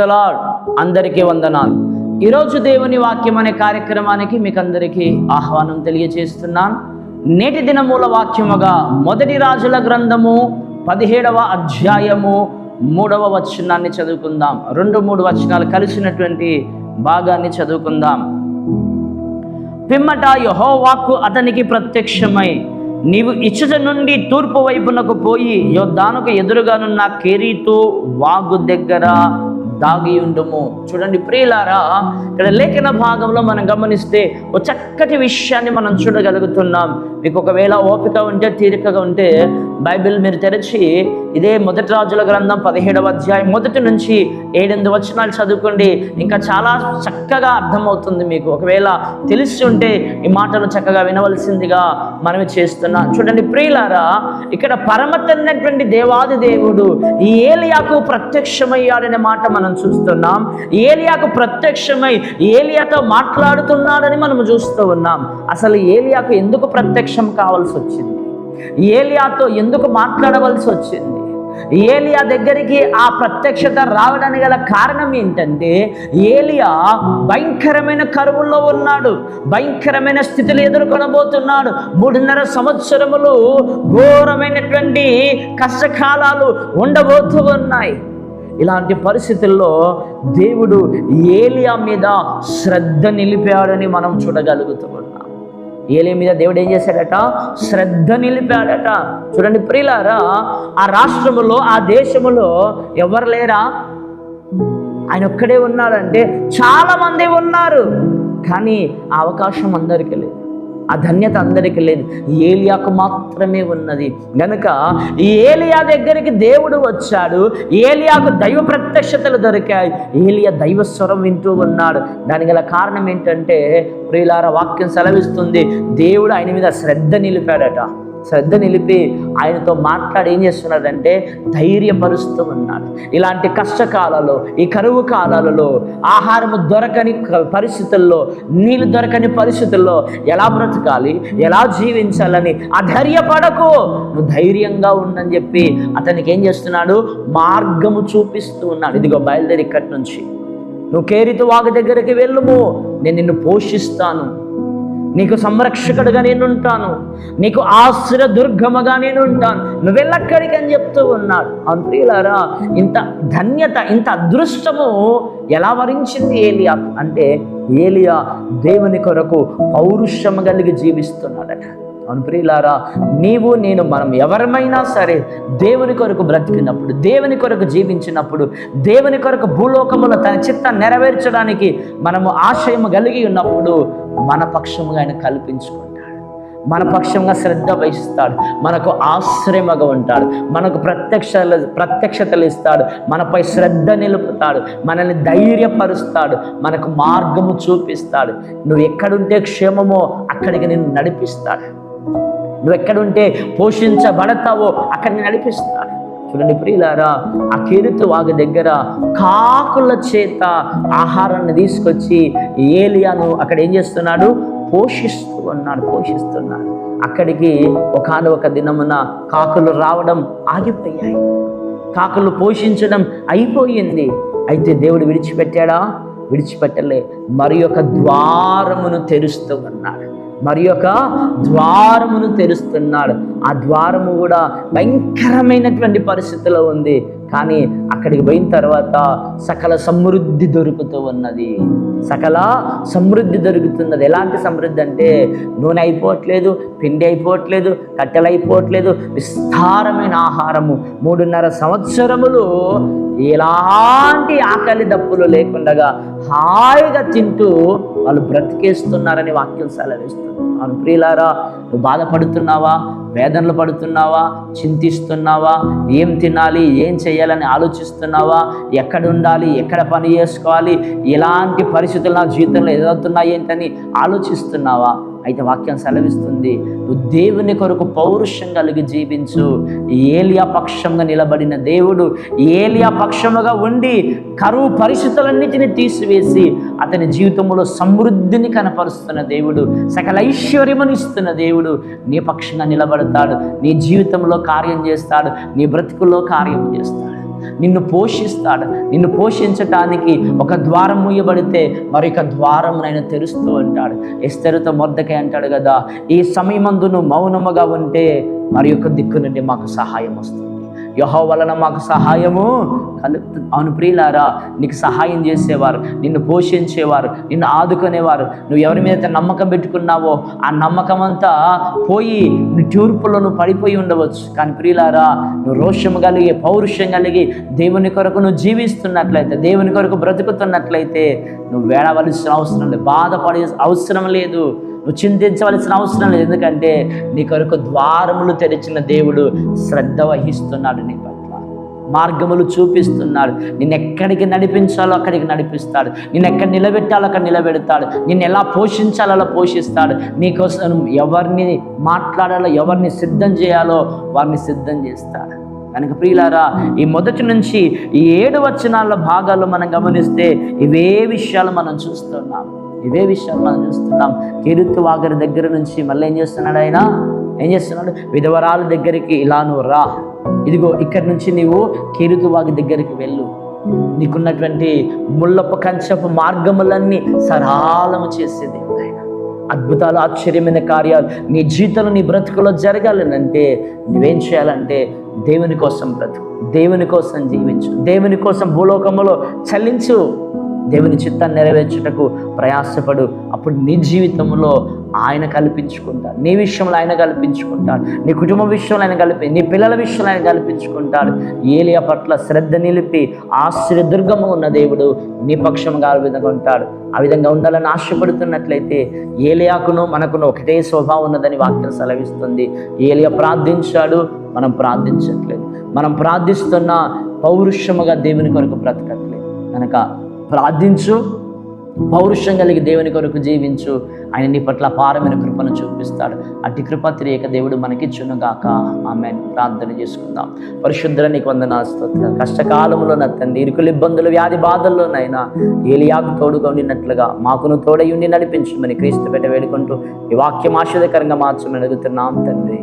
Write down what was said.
ప్రైస్తలా అందరికీ వందనాలు. ఈరోజు దేవుని వాక్యం అనే కార్యక్రమానికి మీకు అందరికీ ఆహ్వానం తెలియజేస్తున్నాను నేటి దినమూల వాక్యముగా మొదటి రాజుల గ్రంథము పదిహేడవ అధ్యాయము మూడవ వచనాన్ని చదువుకుందాం. రెండు మూడు వచనాలు కలిసినటువంటి భాగాన్ని చదువుకుందాం. పిమ్మట యహోవాకు అతనికి ప్రత్యక్షమై నీవు ఇచ్చట నుండి తూర్పు వైపునకు పోయి యోద్ధానుకు ఎదురుగానున్న కెరీతు వాగు దగ్గర దాగి ఉండము చూడండి ప్రియులారా ఇక్కడ లేఖన భాగంలో మనం గమనిస్తే ఓ చక్కటి విషయాన్ని మనం చూడగలుగుతున్నాం. మీకు ఒకవేళ ఓపిక ఉంటే తీరికగా ఉంటే బైబిల్ మీరు తెరిచి ఇదే మొదటి రాజుల గ్రంథం పదిహేడవ అధ్యాయం మొదటి నుంచి ఏడెనిమిది వచనాలు చదువుకోండి. ఇంకా చాలా చక్కగా అర్థమవుతుంది మీకు. ఒకవేళ తెలిసి ఉంటే ఈ మాటలు చక్కగా వినవలసిందిగా మనమే చేస్తున్నాం. చూడండి ప్రియులారా ఇక్కడ పరమతన్నటువంటి దేవాది దేవుడు ఈ ఏలియాకు ప్రత్యక్షమయ్యాడనే మాట మనం చూస్తున్నాం. ఏలియాకు ప్రత్యక్షమై ఏలియాతో మాట్లాడుతున్నాడని మనం చూస్తూ ఉన్నాం. అసలు ఏలియాకు ఎందుకు ప్రత్యక్షం కావాల్సి వచ్చింది? ఏలియాతో ఎందుకు మాట్లాడవలసి వచ్చింది? ఏలియా దగ్గరికి ఆ ప్రత్యక్షత రావడానికి గల కారణం ఏంటంటే ఏలియా భయంకరమైన కరువుల్లో ఉన్నాడు భయంకరమైన స్థితిని ఎదుర్కొనబోతున్నాడు. మూడున్నర సంవత్సరములు ఘోరమైనటువంటి కష్టకాలాలు ఉండబోతూ ఉన్నాయి. ఇలాంటి పరిస్థితుల్లో దేవుడు ఏలియా మీద శ్రద్ధ నిలిపాడని మనం చూడగలుగుతూ ఉన్నాం ఏలియా మీద దేవుడు ఏం చేశాడట? శ్రద్ధ నిలిపాడట. చూడండి ప్రియులారా ఆ రాష్ట్రములో ఆ దేశములో ఎవరు లేరా? ఆయన ఒక్కడే ఉన్నాడంటే చాలా మంది ఉన్నారు. కానీ ఆ అవకాశం అందరికీ లేదు. ఆ ధన్యత అందరికీ లేదు. ఏలియాకు మాత్రమే ఉన్నది. గనుక ఈ ఏలియా దగ్గరికి దేవుడు వచ్చాడు. ఏలియాకు దైవ ప్రత్యక్షతలు దొరికాయి. ఏలియా దైవ స్వరం వింటూ ఉన్నాడు. దానికి గల కారణం ఏంటంటే ప్రియులార వాక్యం సెలవిస్తుంది. దేవుడు ఆయన మీద శ్రద్ధ నిలిపాడట. శ్రద్ధ నిలిపి ఆయనతో మాట్లాడి ఏం చేస్తున్నాడంటే ధైర్యపరుస్తూ ఉన్నాడు. ఇలాంటి కష్టకాలలో ఈ కరువు కాలాలలో ఆహారము దొరకని పరిస్థితుల్లో నీళ్ళు దొరకని పరిస్థితుల్లో ఎలా బ్రతకాలి ఎలా జీవించాలని అధైర్యపడకు. నువ్వు ధైర్యంగా ఉండని చెప్పి అతనికి ఏం చేస్తున్నాడు? మార్గము చూపిస్తూ ఉన్నాడు. ఇదిగో బయలుదేరి ఇక్కడి నుంచి. నువ్వు కేరితో వాగు దగ్గరికి వెళ్ళుము. నేను నిన్ను పోషిస్తాను. నీకు సంరక్షకుడుగా నేను ఉంటాను నీకు ఆశ్ర దుర్గమగా నేను ఉంటాను అని చెప్తూ ఉన్నాడు. అంతేలారా ఇంత ధన్యత ఇంత అదృష్టము ఎలా వరించింది ఏలియా? అంటే ఏలియా దేవుని కొరకు పౌరుషము కలిగి జీవిస్తున్నాడట. అనుప్రియులారా నీవు నేను మనం ఎవరమైనా సరే దేవుని కొరకు బ్రతికినప్పుడు దేవుని కొరకు జీవించినప్పుడు దేవుని కొరకు భూలోకములో తన చిత్తాన్ని నెరవేర్చడానికి మనము ఆశయము కలిగి ఉన్నప్పుడు మన పక్షముగా ఆయన కల్పించుకుంటాడు. మన పక్షంగా శ్రద్ధ వహిస్తాడు. మనకు ఆశ్రయముగా ఉంటాడు. మనకు ప్రత్యక్ష ప్రత్యక్షతలు ఇస్తాడు. మనపై శ్రద్ధ నిలుపుతాడు. మనల్ని ధైర్యపరుస్తాడు. మనకు మార్గము చూపిస్తాడు. నువ్వు ఎక్కడుంటే క్షేమమో అక్కడికి నేను నడిపిస్తాడు. నువ్వు ఎక్కడుంటే పోషించబడతావో అక్కడిని నడిపిస్తాడు. చూడండి ప్రియులారా ఆ కెరుతు వాగు దగ్గర కాకుల చేత ఆహారాన్ని తీసుకొచ్చి ఏలియాను అక్కడ ఏం చేస్తున్నాడు? పోషిస్తూ ఉన్నాడు పోషిస్తున్నాడు. అక్కడికి ఒకనొక దినమున కాకులు రావడం ఆగిపోయాయి. కాకులు పోషించడం అయిపోయింది. అయితే దేవుడు విడిచిపెట్టాడా? విడిచిపెట్టలే. మరి యొక్క ద్వారమును తెరుస్తూ ఉన్నాడు. మరి యొక్క ద్వారమును తెరుస్తున్నాడు. ఆ ద్వారము కూడా భయంకరమైనటువంటి పరిస్థితిలో ఉంది. కానీ అక్కడికి పోయిన తర్వాత సకల సమృద్ధి దొరుకుతూ ఉన్నది. సకల సమృద్ధి దొరుకుతున్నది. ఎలాంటి సమృద్ధి అంటే నూనె అయిపోవట్లేదు పిండి అయిపోవట్లేదు కట్టెలు అయిపోవట్లేదు విస్తారమైన ఆహారము. మూడున్నర సంవత్సరములు ఎలాంటి ఆకలి దప్పులు లేకుండా హాయిగా తింటూ వాళ్ళు బ్రతికేస్తున్నారని వాక్యం సెలవిస్తుంది. అవును ప్రియులారా నువ్వు బాధపడుతున్నావా? వేదనలు పడుతున్నావా? చింతిస్తున్నావా? ఏం తినాలి? ఏం చేయాలని ఆలోచిస్తున్నావా? ఎక్కడ ఉండాలి? ఎక్కడ పని చేసుకోవాలి? ఎలాంటి పరిస్థితులు నా జీవితంలో ఎదురవుతున్నాయి ఏంటని ఆలోచిస్తున్నావా? అయితే వాక్యం సెలవిస్తుంది. నువ్వు దేవుని కొరకు పౌరుషం కలిగి జీవించు. ఏలియా పక్షంగా నిలబడిన దేవుడు ఏలియా పక్షముగా ఉండి కరువు పరిస్థితులన్నిటిని తీసివేసి అతని జీవితంలో సమృద్ధిని కనపరుస్తున్న దేవుడు సకల ఐశ్వర్యమును ఇస్తున్న దేవుడు నీ పక్షంగా నిలబడతాడు. నీ జీవితంలో కార్యం చేస్తాడు. నీ బ్రతుకుల్లో కార్యం చేస్తాడు. నిన్ను పోషిస్తాడు. నిన్ను పోషించటానికి ఒక ద్వారం మూయబడితే మరొక ద్వారం ఆయన తెరుస్తూ ఉంటాడు. ఎస్తరుతో మొద్దకే అంటాడు కదా ఈ సమయమందును మౌనముగా ఉంటే మరి యొక్క దిక్కు నుండి మాకు సహాయం వస్తుంది. యహో వలన మాకు సహాయము. కలుగుతుంది అవును ప్రియులారా నీకు సహాయం చేసేవారు నిన్ను పోషించేవారు నిన్ను ఆదుకునేవారు. నువ్వు ఎవరి మీద అయితే నమ్మకం పెట్టుకున్నావో ఆ నమ్మకం అంతా పోయి నీ తూర్పులో నువ్వు పడిపోయి ఉండవచ్చు. కానీ ప్రియులారా నువ్వు రోషం కలిగి పౌరుషం కలిగి దేవుని కొరకు నువ్వు జీవిస్తున్నట్లయితే దేవుని కొరకు బ్రతుకుతున్నట్లయితే నువ్వు వేడవలసిన అవసరం లేదు. బాధపడే అవసరం లేదు. నువ్వు చింతించవలసిన అవసరం లేదు. ఎందుకంటే నీ కొరకు ద్వారములు తెరిచిన దేవుడు శ్రద్ధ వహిస్తున్నాడు నీ పట్ల. మార్గములు చూపిస్తున్నాడు. నిన్ను ఎక్కడికి నడిపించాలో అక్కడికి నడిపిస్తాడు. నిన్ను ఎక్కడ నిలబెట్టాలో అక్కడ నిలబెడతాడు. నిన్ను ఎలా పోషించాలో అలా పోషిస్తాడు. నీకోసం ఎవరిని మాట్లాడాలో ఎవరిని సిద్ధం చేయాలో వారిని సిద్ధం చేస్తాడు. కనుక ప్రియులారా ఈ మొదటి నుంచి ఈ ఏడు వచనాల భాగాలు మనం గమనిస్తే ఇవే విషయాలు మనం చూస్తున్నాము ఇవే విషయాలు మనం చూస్తున్నాం. కీరుత్తు వాగరి దగ్గర నుంచి మళ్ళీ ఏం చేస్తున్నాడు ఆయన? ఏం చేస్తున్నాడు? విధవరాల దగ్గరికి ఇలా నువ్వు రా. ఇదిగో ఇక్కడి నుంచి నీవు కీరుతు వాగి దగ్గరికి వెళ్ళు. నీకున్నటువంటి ముళ్ళపు కంచపు మార్గములన్నీ సరాలము చేసే దేవుడు ఆయన. అద్భుతాలు ఆశ్చర్యమైన కార్యాలు నీ జీవితంలో నీ బ్రతుకులో జరగాలనంటే నువ్వేం చేయాలంటే దేవుని కోసం బ్రతుకు. దేవుని కోసం జీవించు. దేవుని కోసం భూలోకములో చలించు. దేవుని చిత్తాన్ని నెరవేర్చుటకు ప్రయాసపడు. అప్పుడు నీ జీవితంలో ఆయన కల్పించుకుంటాడు. నీ విషయంలో ఆయన కల్పించుకుంటాడు. నీ కుటుంబ విషయంలో ఆయన కలిపి నీ పిల్లల విషయంలో ఆయన కల్పించుకుంటాడు. ఏలియా పట్ల శ్రద్ధ నిలిపి ఆశ్రయదుర్గము ఉన్న దేవుడు నీ పక్షంగా ఆ విధంగా ఉంటాడు. ఆ విధంగా ఉండాలని ఆశపడుతున్నట్లయితే ఏలియాకును మనకును ఒకటే స్వభావం ఉన్నదని వాక్యం సెలవిస్తుంది. ఏలియా ప్రార్థించాడు మనం ప్రార్థించట్లేదు. మనం ప్రార్థిస్తున్న పౌరుషముగా దేవుని కొరకు బ్రతకట్లేదు. కనుక ప్రార్థించు. పౌరుషం కలిగి దేవుని కొరకు జీవించు. ఆయన నీ పట్ల పారమైన కృపను చూపిస్తాడు. అట్టి కృప తిరిగక దేవుడు మనకి చునుగాక ఆమె ప్రార్థన చేసుకుందాం. పరిశుద్ధుల నీకు వందన స్తోత్రం కష్టకాలంలో నత్తండి తండ్రి ఇరుకులు ఇబ్బందులు వ్యాధి బాధల్లోనైనా ఏలియాకు తోడుగా ఉండినట్లుగా మాకును తోడై ఉండి నడిపించమని క్రీస్తు పెట్ట వేడుకుంటూ ఈ వాక్యం ఆశ్చర్యకరంగా మార్చమని అడుగుతున్నాం తండ్రి.